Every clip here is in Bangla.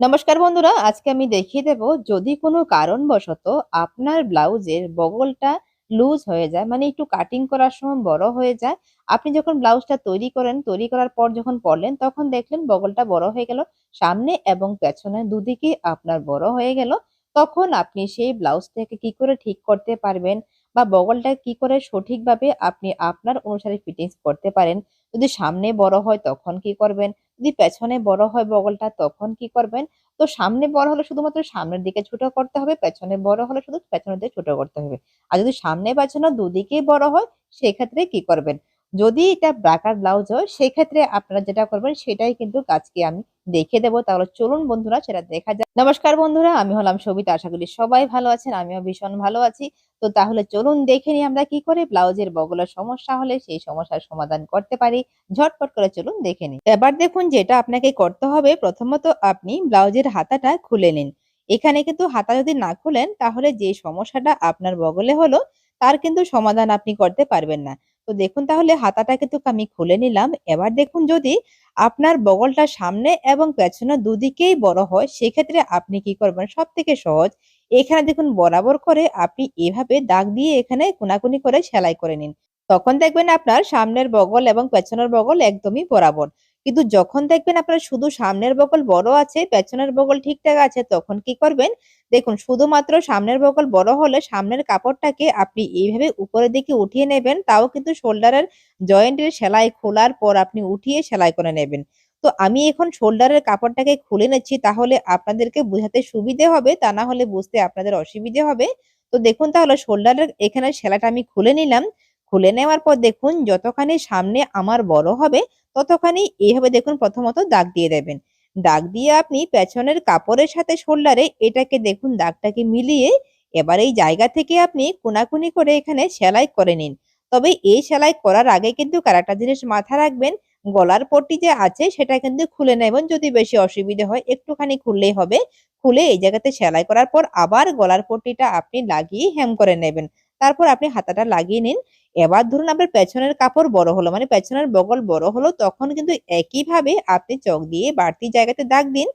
নমস্কার বন্ধুরা, আজকে আমি দেখিয়ে দেব যদি কোনো কারণবশত আপনার ব্লাউজের বগলটা লুজ হয়ে যায় মানে একটু কাটিং করার সময় বড় হয়ে যায়, আপনি যখন ব্লাউজটা তৈরি করেন, তৈরি করার পর যখন পরলেন, তখন দেখলেন বগলটা বড় হয়ে গেল সামনে এবং পেছনে দুদিকে আপনার বড় হয়ে গেল। তখন আপনি সেই ব্লাউজটাকে কি করে ঠিক করতে পারবেন বা বগলটা কি করে সঠিকভাবে আপনি আপনার অনুসারে ফিটিংস করতে পারেন, যদি সামনে বড় হয় তখন কি করবেন? যদি পেছনে বড় হয় বগলটা, তখন কি করবেন? তো সামনে বড় হলে শুধুমাত্র সামনের দিকে ছোট করতে হবে, পেছনে বড় হলে শুধু পেছনের দিকে ছোট করতে হবে। আর যদি সামনে পেছনে দুদিকেই বড় হয়, সেক্ষেত্রে কি করবেন? যদি এটা ব্রাকার ব্লাউজ হয়, সেক্ষেত্রে আপনারা যেটা করবেন, সেটাই কিন্তু আজকে আমি দেখে দেবো। তাহলে চলুন বন্ধুরা, সেটা দেখা যায় নমস্কার বন্ধুরা, আমি হলাম সবিতা। আশা করি সবাই ভালো আছেন, আমিও ভীষণ ভালো আছি। তো তাহলে চলুন দেখে নিই আমরা কি করে ব্লাউজের বগলার সমস্যা হলে সেই সমস্যার সমাধান করতে পারি। ঝটপট করে চলুন দেখে নিই। এবার দেখুন যেটা আপনাকে করতে হবে, প্রথমত আপনি ব্লাউজের হাতাটা খুলে নিন। এখানে কিন্তু হাতা যদি না খুলেন, তাহলে যে সমস্যাটা আপনার বগলে হলো, তার কিন্তু সমাধান আপনি করতে পারবেন না। তো দেখুন তাহলে হাতাটা কিন্তু আমি খুলে নিলাম। এবার দেখুন যদি আপনার বগলটা সামনে এবং পেছনে দুদিকেই বড় হয়, সেক্ষেত্রে আপনি কি করবেন? সব থেকে সহজ, এখানে দেখুন বরাবর করে আপনি এভাবে দাগ দিয়ে এখানে কোনাকুনি করে সেলাই করে নিন। তখন দেখবেন আপনার সামনের বগল এবং পেছনের বগল একদমই বরাবর। কিন্তু যখন দেখবেন আপনার শুধু সামনের বকল বড় আছে, পেছনের বকল ঠিকঠাক আছে, তখন কি করবেন? দেখুন, শুধুমাত্র সামনের বকল বড় হলে সামনের কাপড়টাকে আপনি এইভাবে উপরের দিকে উঠিয়ে নেবেন, তাও কিন্তু শোল্ডারের জয়েন্টের সেলাই খোলার পর আপনি উঠিয়ে সেলাই করে নেবেন। তো আমি এখন শোল্ডারের কাপড়টাকে খুলে নিচ্ছি, তাহলে আপনাদেরকে বোঝাতে সুবিধে হবে, তা না হলে বুঝতে আপনাদের অসুবিধে হবে। তো দেখুন তাহলে শোল্ডারের এখানে সেলাইটা আমি খুলে নিলাম। খুলে নেওয়ার পর দেখুন, যতখানি সামনে আমার বড় হবে, ততখানি এইভাবে দেখুন প্রথমত দাগ দিয়ে দেবেন। দাগ দিয়ে আপনি পেছনের কাপড়ের সাথে শোল্ডারে এটাকে দেখুন, দাগটাকে মিলিয়ে এবার এই জায়গা থেকে আপনি কোনাকুনি করে এখানে সেলাই করে নিন। তবে এই সেলাই করার আগে কিন্তু কারাটা জিনিস মাথা রাখবেন, গলার পট্টি যে আছে সেটা কিন্তু খুলে নেবেন যদি বেশি অসুবিধে হয়, একটুখানি খুললেই হবে। খুলে এই জায়গাতে সেলাই করার পর আবার গলার পট্টিটা আপনি লাগিয়ে হেম করে নেবেন। তারপর আপনি হাতাটা লাগিয়ে নিন। এবার ধরুন আপনার পেছনের কাপড় বড় হলো মানে পেছনের বগল বড় হলো, তখন কিন্তু একইভাবে আপনি চক দিয়ে বাড়তি জায়গাতে দাগ দিন।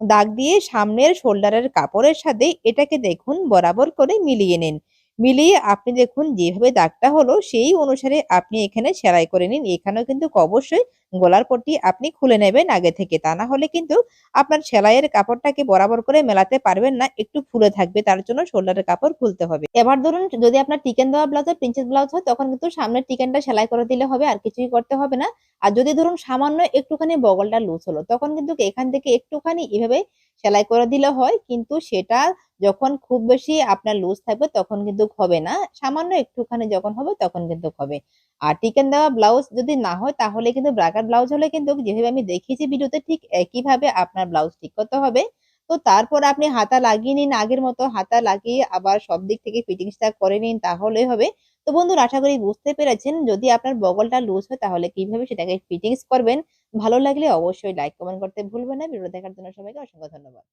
দাগ দিয়ে সামনের শোল্ডারের কাপড়ের সাথে এটাকে দেখুন বরাবর করে মিলিয়ে নিন। মিলিয়ে আপনি দেখুন যেভাবে দাগটা হলো, সেই অনুসারে আপনি এখানে সেলাই করে নিন। এখানেও কিন্তু অবশ্যই গলার পট্টি আপনি খুলে নেবেন আগে থেকে। তা না হলে কিন্তু আপনার সেলাইয়ের কাপড়টাকে বরাবর করে মেলাতে পারবেন না, একটু ফুলে থাকবে, তার জন্য শোল্ডারের কাপড় খুলতে হবে। এবার ধরুন, যদি আপনার টিকেন দেওয়া ব্লাউজ হয় প্রিন্সেস ব্লাউজ হয়, তখন কিন্তু সামনের টিকেনটা সেলাই করে দিলে হবে, আর কিছুই করতে হবে না। আর যদি ধরুন, সামান্য একটুখানি বগলটা লুজ হলো, তখন কিন্তু এখান থেকে একটুখানি এভাবে সেলাই করে দিলে হয়, কিন্তু সেটা যখন খুব বেশি আপনার লুজ থাকবে, তখন কিন্তু হবে না। সামান্য একটুখানি যখন হবে, তখন কিন্তু হবে। আর টিকেন দেওয়া ব্লাউজ যদি না হয়, তাহলে কিন্তু ব্রাকার ব্লাউজ হলে কিন্তু যেভাবে আমি দেখিয়েছি ভিডিওতে ঠিক একইভাবে আপনার ব্লাউজ ঠিক করতে হবে। তো তারপর আপনি হাতা লাগিয়ে নিন, আগের মতো হাতা লাগিয়ে আবার সব দিক থেকে ফিটিংসটা করে নিন তাহলে হবে। তো বন্ধুরা, আশা করি বুঝতে পেরেছেন। যদি আপনার বগলটা লুজ হয়, তাহলে কীভাবে সেটাকে ফিটিংস করবেন? ভালো লাগলে অবশ্যই লাইক কমেন্ট করতে ভুলবেন না। ভিডিও দেখার জন্য সবাইকে অসংখ্য ধন্যবাদ।